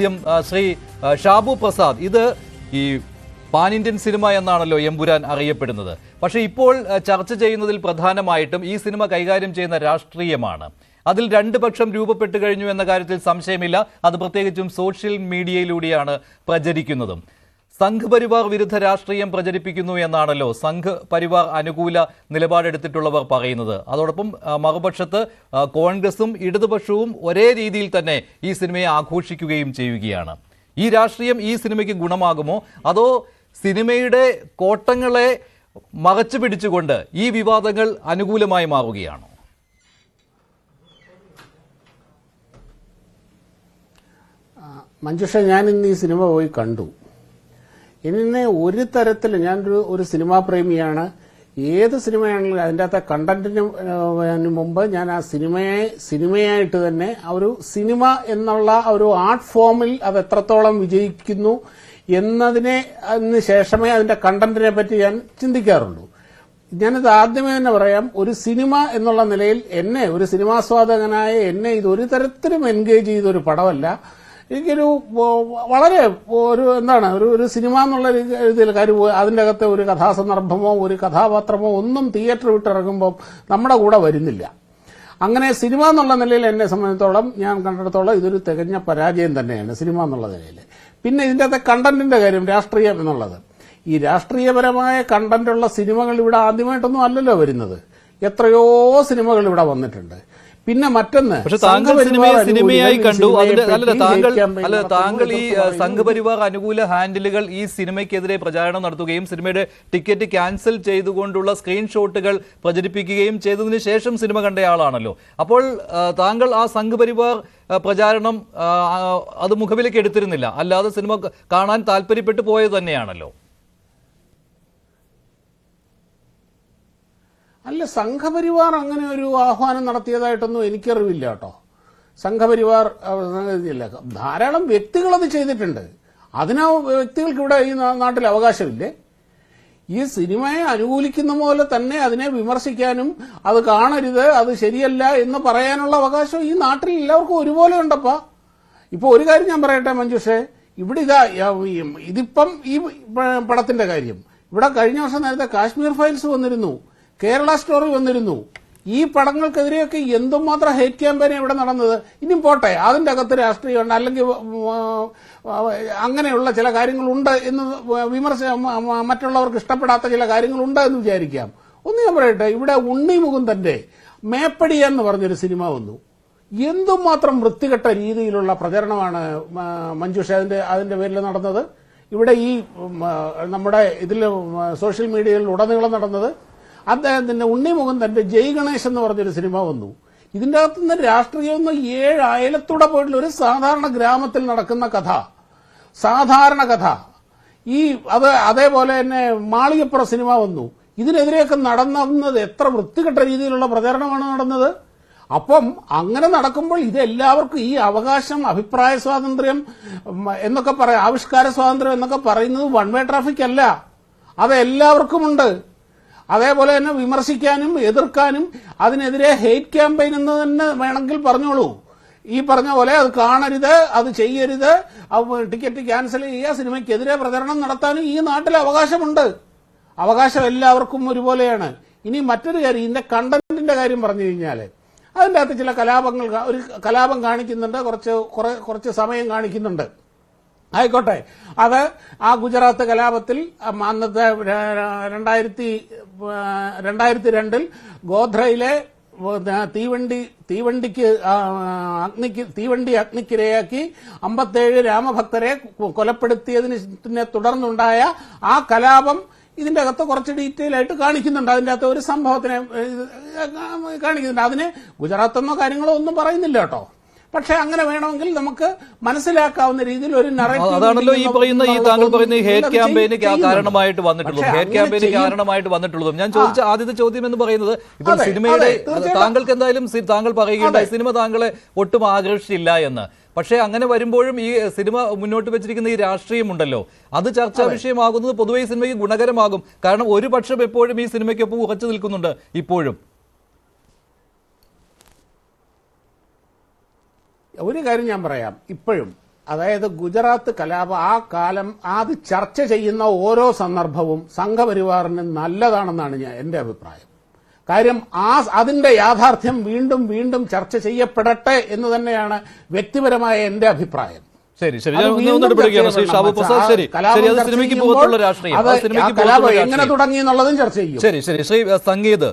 ആദ്യം ശ്രീ ഷാബു പ്രസാദ്. ഇത് ഈ പാൻ ഇന്ത്യൻ സിനിമ എന്നാണല്ലോ എമ്പുരാൻ അറിയപ്പെടുന്നത്. പക്ഷേ ഇപ്പോൾ ചർച്ച ചെയ്യുന്നതിൽ പ്രധാനമായിട്ടും ഈ സിനിമ കൈകാര്യം ചെയ്യുന്ന രാഷ്ട്രീയമാണ്. അതിൽ രണ്ട് പക്ഷം രൂപപ്പെട്ടു കഴിഞ്ഞു എന്ന കാര്യത്തിൽ സംശയമില്ല. അത് പ്രത്യേകിച്ചും സോഷ്യൽ മീഡിയയിലൂടെയാണ് പ്രചരിക്കുന്നതും. സംഘ് പരിവാർ വിരുദ്ധ രാഷ്ട്രീയം പ്രചരിപ്പിക്കുന്നു എന്നാണല്ലോ സംഘ് പരിവാർ അനുകൂല നിലപാടെടുത്തിട്ടുള്ളവർ പറയുന്നത്. അതോടൊപ്പം മറുപക്ഷത്ത് കോൺഗ്രസും ഇടതുപക്ഷവും ഒരേ രീതിയിൽ തന്നെ ഈ സിനിമയെ ആഘോഷിക്കുകയും ചെയ്യുകയാണ്. ഈ രാഷ്ട്രീയം ഈ സിനിമയ്ക്ക് ഗുണമാകുമോ? അതോ സിനിമയുടെ കോട്ടങ്ങളെ മറച്ചു പിടിച്ചുകൊണ്ട് ഈ വിവാദങ്ങൾ അനുകൂലമായി മാറുകയാണോ? മഞ്ജുഷ ഞാൻ ഇന്ന് ഈ സിനിമ പോയി കണ്ടു. എന്നെ ഒരു തരത്തിൽ ഞാനൊരു ഒരു സിനിമാ പ്രേമിയാണ്. ഏത് സിനിമയാണെങ്കിലും അതിന്റെ അകത്തെ കണ്ടന്റിന് മുമ്പ് ഞാൻ ആ സിനിമയെ സിനിമയായിട്ട് തന്നെ ആ ഒരു സിനിമ എന്നുള്ള ഒരു ആർട്ട് ഫോമിൽ അത് എത്രത്തോളം വിജയിക്കുന്നു എന്നതിനെ അതിന് ശേഷമേ അതിന്റെ കണ്ടന്റിനെ പറ്റി ഞാൻ ചിന്തിക്കാറുള്ളൂ. ഞാനിത് ആദ്യമേ തന്നെ പറയാം ഒരു സിനിമ എന്നുള്ള നിലയിൽ എന്നെ ഒരു സിനിമാസ്വാദകനായ എന്നെ ഇത് ഒരു തരത്തിലും എൻഗേജ് ചെയ്ത ഒരു പടമല്ല. എനിക്കൊരു വളരെ ഒരു എന്താണ് ഒരു ഒരു സിനിമ എന്നുള്ള രീതിയിൽ കാര്യം അതിന്റെ അകത്തെ ഒരു കഥാസന്ദർഭമോ ഒരു കഥാപാത്രമോ ഒന്നും തിയേറ്റർ വിട്ടിറങ്ങുമ്പോൾ നമ്മുടെ കൂടെ വരുന്നില്ല. അങ്ങനെ സിനിമ എന്നുള്ള നിലയിൽ എന്നെ സംബന്ധിച്ചിടത്തോളം ഞാൻ കണ്ടിടത്തോളം ഇതൊരു തികഞ്ഞ പരാജയം തന്നെയാണ് സിനിമ എന്നുള്ള നിലയിൽ. പിന്നെ ഇതിന്റെ അകത്തെ കണ്ടന്റിന്റെ കാര്യം രാഷ്ട്രീയം എന്നുള്ളത്. ഈ രാഷ്ട്രീയപരമായ കണ്ടന്റുള്ള സിനിമകൾ ഇവിടെ ആദ്യമായിട്ടൊന്നും അല്ലല്ലോ വരുന്നത്. എത്രയോ സിനിമകൾ ഇവിടെ വന്നിട്ടുണ്ട്. പിന്നെ മറ്റൊന്ന് പക്ഷെ താങ്കൾ സിനിമയെ സിനിമയായി കണ്ടു. അതിന്റെ താങ്കൾ അല്ല താങ്കൾ ഈ സംഘപരിവാർ അനുകൂല ഹാൻഡിലുകൾ ഈ സിനിമയ്ക്കെതിരെ പ്രചാരണം നടത്തുകയും സിനിമയുടെ ടിക്കറ്റ് ക്യാൻസൽ ചെയ്തുകൊണ്ടുള്ള സ്ക്രീൻഷോട്ടുകൾ പ്രചരിപ്പിക്കുകയും ചെയ്തതിന് ശേഷം സിനിമ കണ്ടയാളാണല്ലോ അപ്പോൾ താങ്കൾ ആ സംഘപരിവാർ പ്രചാരണം അത് മുഖവിലേക്ക് എടുത്തിരുന്നില്ല. അല്ലാതെ സിനിമ കാണാൻ താല്പര്യപ്പെട്ടു പോയത് തന്നെയാണല്ലോ. അല്ല സംഘപരിവാർ അങ്ങനെ ഒരു ആഹ്വാനം നടത്തിയതായിട്ടൊന്നും എനിക്കറിവില്ല കേട്ടോ. സംഘപരിവാർ ഇല്ല ധാരാളം വ്യക്തികളത് ചെയ്തിട്ടുണ്ട്. അതിനാ വ്യക്തികൾക്ക് ഇവിടെ ഈ നാട്ടിൽ അവകാശമില്ലേ? ഈ സിനിമയെ അനുകൂലിക്കുന്ന പോലെ തന്നെ അതിനെ വിമർശിക്കാനും അത് കാണരുത് അത് ശരിയല്ല എന്ന് പറയാനുള്ള അവകാശം ഈ നാട്ടിൽ എല്ലാവർക്കും ഒരുപോലെ ഉണ്ടപ്പാ. ഇപ്പൊ ഒരു കാര്യം ഞാൻ പറയട്ടെ മഞ്ജുഷേ? ഇവിടെ ഇതാ ഇതിപ്പം ഈ പടത്തിന്റെ കാര്യം. ഇവിടെ കഴിഞ്ഞ വർഷം നേരത്തെ കാശ്മീർ ഫയൽസ് വന്നിരുന്നു. കേരള സ്റ്റോറി വന്നിരുന്നു. ഈ പടങ്ങൾക്കെതിരെയൊക്കെ എന്തുമാത്രം ഹേറ്റ് ക്യാമ്പയിൻ ഇവിടെ നടന്നത്? ഇനിയും പോട്ടെ അതിന്റെ അകത്ത് രാഷ്ട്രീയമുണ്ട് അല്ലെങ്കിൽ അങ്ങനെയുള്ള ചില കാര്യങ്ങളുണ്ട് എന്ന് വിമർശ മറ്റുള്ളവർക്ക് ഇഷ്ടപ്പെടാത്ത ചില കാര്യങ്ങളുണ്ട് എന്ന് വിചാരിക്കാം. ഒന്ന് ഞാൻ പറയട്ടെ ഇവിടെ ഉണ്ണി മുകുന്ദന്റെ മേപ്പടി എന്ന് പറഞ്ഞൊരു സിനിമ വന്നു. എന്തുമാത്രം വൃത്തികെട്ട രീതിയിലുള്ള പ്രചരണമാണ് മഞ്ജുഷ അതിന്റെ അതിന്റെ പേരിൽ നടന്നത്? ഇവിടെ ഈ നമ്മുടെ ഇതിൽ സോഷ്യൽ മീഡിയയിൽ ഉടനീളം നടന്നത് അദ്ദേഹത്തിന്റെ ഉണ്ണിമുഖൻ തന്റെ ജയ് ഗണേശ് എന്ന് പറഞ്ഞൊരു സിനിമ വന്നു. ഇതിന്റെ അകത്ത് നിന്ന് രാഷ്ട്രീയം ഏഴ് അയലത്തൂടെ പോയിട്ടുള്ള ഒരു സാധാരണ ഗ്രാമത്തിൽ നടക്കുന്ന കഥ. സാധാരണ കഥ. ഈ അത് അതേപോലെ തന്നെ മാളികപ്പുറ സിനിമ വന്നു. ഇതിനെതിരെയൊക്കെ നടന്നത് എത്ര വൃത്തികെട്ട രീതിയിലുള്ള പ്രചരണമാണ് നടന്നത്? അപ്പം അങ്ങനെ നടക്കുമ്പോൾ ഇതെല്ലാവർക്കും ഈ അവകാശം അഭിപ്രായ സ്വാതന്ത്ര്യം എന്നൊക്കെ പറയാം ആവിഷ്കാര സ്വാതന്ത്ര്യം എന്നൊക്കെ പറയുന്നത് വൺ വേ ട്രാഫിക് അല്ല അത് എല്ലാവർക്കുമുണ്ട് അതേപോലെ തന്നെ വിമർശിക്കാനും എതിർക്കാനും അതിനെതിരെ ഹെയ്റ്റ് ക്യാമ്പയിൻ എന്ന് തന്നെ വേണമെങ്കിൽ പറഞ്ഞോളൂ. ഈ പറഞ്ഞ പോലെ അത് കാണരുത് അത് ചെയ്യരുത്. ടിക്കറ്റ് ക്യാൻസൽ ചെയ്യുക സിനിമയ്ക്കെതിരെ പ്രചരണം നടത്താനും ഈ നാട്ടിൽ അവകാശമുണ്ട്. അവകാശം എല്ലാവർക്കും ഒരുപോലെയാണ്. ഇനി മറ്റൊരു കാര്യം ഇതിന്റെ കണ്ടന്റിന്റെ കാര്യം പറഞ്ഞു കഴിഞ്ഞാൽ അതിന്റെ അകത്ത് ചില കലാപങ്ങൾ ഒരു കലാപം കാണിക്കുന്നുണ്ട് കുറച്ച് കുറെ കുറച്ച് സമയം കാണിക്കുന്നുണ്ട്. ആയിക്കോട്ടെ. അത് ആ ഗുജറാത്ത് കലാപത്തിൽ അന്നത്തെ രണ്ടായിരത്തി രണ്ടായിരത്തി രണ്ടിൽ ഗോധ്രയിലെ തീവണ്ടി തീവണ്ടിക്ക് അഗ്നിക്ക് തീവണ്ടി അഗ്നിക്കിരയാക്കി അമ്പത്തേഴ് രാമഭക്തരെ കൊലപ്പെടുത്തിയതിനെ തുടർന്നുണ്ടായ ആ കലാപം ഇതിന്റെ അകത്ത് കുറച്ച് ഡീറ്റെയിൽ ആയിട്ട് കാണിക്കുന്നുണ്ട്. അതിന്റെ അകത്ത് ഒരു സംഭവത്തിനെ കാണിക്കുന്നുണ്ട്. അതിന് ഗുജറാത്തെന്നോ കാര്യങ്ങളോ ഒന്നും പറയുന്നില്ല കേട്ടോ. പക്ഷെ അങ്ങനെ വേണമെങ്കിൽ നമുക്ക് മനസ്സിലാക്കാവുന്ന രീതിയിൽ ഒരു അതാണല്ലോ ഈ പറയുന്ന ഈ താങ്കൾ പറയുന്ന ഈ ഹേറ്റ് ക്യാമ്പയിന് കാരണമായിട്ട് വന്നിട്ടുള്ളൂ ഹേറ്റ് ക്യാമ്പയിന് കാരണമായിട്ട് വന്നിട്ടുള്ളതും. ഞാൻ ചോദിച്ച ആദ്യത്തെ ചോദ്യം എന്ന് പറയുന്നത് ഇപ്പോൾ സിനിമയുടെ താങ്കൾക്ക് എന്തായാലും താങ്കൾ പറയുകയുണ്ടായി. സിനിമ താങ്കളെ ഒട്ടും ആകർഷിച്ചില്ല എന്ന്. പക്ഷേ അങ്ങനെ വരുമ്പോഴും ഈ സിനിമ മുന്നോട്ട് വെച്ചിരിക്കുന്ന ഈ രാഷ്ട്രീയമുണ്ടല്ലോ അത് ചർച്ചാ വിഷയമാകുന്നത് പൊതുവെ ഈ സിനിമയ്ക്ക് ഗുണകരമാകും. കാരണം ഒരു പക്ഷം എപ്പോഴും ഈ സിനിമയ്ക്കൊപ്പം ഉറച്ചു നിൽക്കുന്നുണ്ട് ഇപ്പോഴും. ഒരു കാര്യം ഞാൻ പറയാം. ഇപ്പോഴും അതായത് ഗുജറാത്ത് കലാപം ആ കാലം അത് ചർച്ച ചെയ്യുന്ന ഓരോ സന്ദർഭവും സംഘപരിവാറിന് നല്ലതാണെന്നാണ് ഞാൻ എന്റെ അഭിപ്രായം. കാര്യം ആ അതിന്റെ യാഥാർത്ഥ്യം വീണ്ടും വീണ്ടും ചർച്ച ചെയ്യപ്പെടട്ടെ എന്ന് തന്നെയാണ് വ്യക്തിപരമായ എന്റെ അഭിപ്രായം. ശരി ശരി. ശ്രീ ശരി. അത് സിനിമയ്ക്ക് രാഷ്ട്രീയം. എങ്ങനെ തുടങ്ങി എന്നുള്ളതും ചർച്ച ചെയ്യും. ശരി ശരി. ശ്രീ സംഗീത്.